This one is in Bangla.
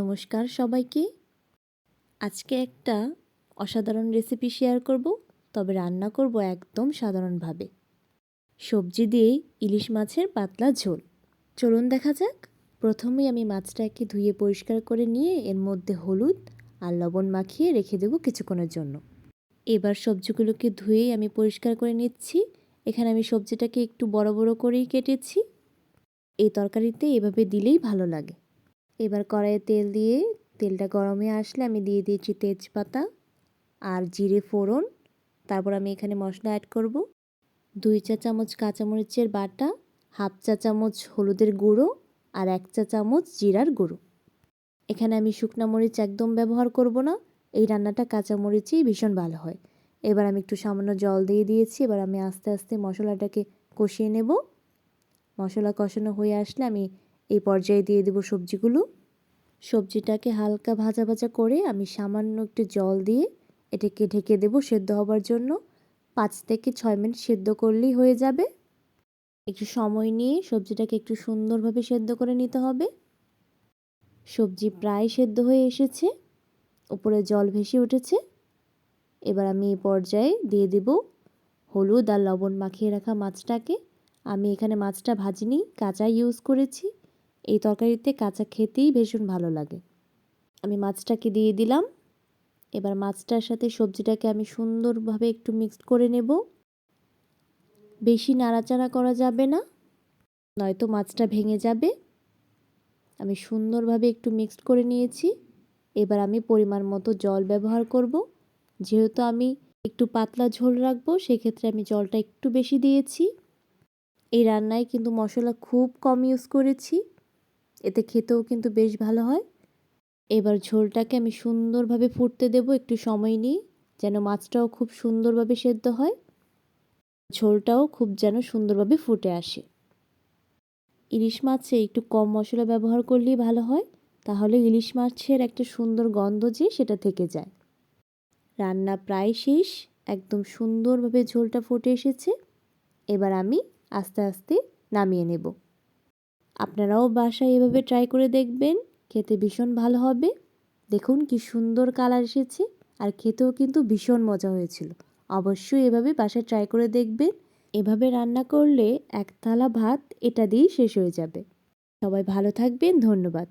নমস্কার সবাইকে। আজকে একটা অসাধারণ রেসিপি শেয়ার করব, তবে রান্না করব একদম সাধারণভাবে। সবজি দিয়ে ইলিশ মাছের পাতলা ঝোল। চলুন দেখা যাক। প্রথমেই আমি মাছটাকে ধুয়ে পরিষ্কার করে নিয়ে এর মধ্যে হলুদ আর লবণ মাখিয়ে রেখে দেবো কিছুক্ষণের জন্য। এবার সবজিগুলোকে ধুয়েই আমি পরিষ্কার করে নিচ্ছি। এখানে আমি সবজিটাকে একটু বড় বড় করেই কেটেছি। এই তরকারিতে এভাবে দিলেই ভালো লাগে। এবার কড়াইয়ে তেল দিয়ে তেলটা গরমে আসলে আমি দিয়ে দিয়েছি তেজপাতা আর জিরে ফোড়ন। তারপর আমি এখানে মশলা অ্যাড করব। দুই চা চামচ কাঁচামরিচের বাটা, হাফ চা চামচ হলুদের গুঁড়ো আর এক চা চামচ জিরার গুঁড়ো। এখানে আমি শুকনা মরিচ একদম ব্যবহার করব না, এই রান্নাটা কাঁচামরিচেই ভীষণ ভালো হয়। এবার আমি একটু সামান্য জল দিয়ে দিয়েছি, এবার আমি আস্তে আস্তে মশলাটাকে কষিয়ে নেব। মশলা কষানো হয়ে আসলে আমি এই পর্যায়ে দিয়ে দেবো সবজিগুলো। সবজিটাকে হালকা ভাজা ভাজা করে আমি সামান্য একটু জল দিয়ে এটাকে ঢেকে দেবো সেদ্ধ হবার জন্য। পাঁচ থেকে ছয় মিনিট সেদ্ধ করলেই হয়ে যাবে। একটু সময় নিয়ে সবজিটাকে একটু সুন্দরভাবে সেদ্ধ করে নিতে হবে। সবজি প্রায় সেদ্ধ হয়ে এসেছে। উপরে জল ভেসে উঠেছে। এবার আমি এই পর্যায়ে দিয়ে দেব হলুদ আর লবণ মাখিয়ে রাখা মাছটাকে। আমি এখানে মাছটা ভাজিনি, কাঁচা ইউজ করেছি। এই তরকারিতে কাঁচা খেতেই ভীষণ ভালো লাগে। আমি মাছটাকে দিয়ে দিলাম। এবার মাছটার সাথে সবজিটাকে আমি সুন্দরভাবে একটু মিক্সড করে নেব। বেশি নাড়াচাড়া করা যাবে না, নয়তো মাছটা ভেঙে যাবে। আমি সুন্দরভাবে একটু মিক্সড করে নিয়েছি। এবার আমি পরিমাণ মতো জল ব্যবহার করব। যেহেতু আমি একটু পাতলা ঝোল রাখব, সেক্ষেত্রে আমি জলটা একটু বেশি দিয়েছি। এই রান্নায় কিন্তু মশলা খুব কম ইউজ করেছি। এতে খেতেও কিন্তু বেশ ভালো হয়। এবার ঝোলটাকে আমি সুন্দরভাবে ফুটতে দেব একটু সময় নিয়ে, যেন মাছটাও খুব সুন্দরভাবে সেদ্ধ হয়। ঝোলটাও খুব যেন সুন্দরভাবে ফুটে আসে। ইলিশ মাছে একটু কম মশলা ব্যবহার করলেই ভালো হয়, তাহলে ইলিশ মাছের একটা সুন্দর গন্ধ যে সেটা থেকে যায়। রান্না প্রায় শেষ, একদম সুন্দরভাবে ঝোলটা ফুটে এসেছে। এবার আমি আস্তে আস্তে নামিয়ে নেব। আপনারাও বাসায় এভাবে ট্রাই করে দেখবেন, খেতে ভীষণ ভালো হবে। দেখুন কি সুন্দর কালার এসেছে, আর খেতেও কিন্তু ভীষণ মজা হয়েছিল। অবশ্যই এভাবে বাসায় ট্রাই করে দেখবেন। এভাবে রান্না করলে এক থালা ভাত এটা দিয়েই শেষ হয়ে যাবে। সবাই ভালো থাকবেন, ধন্যবাদ।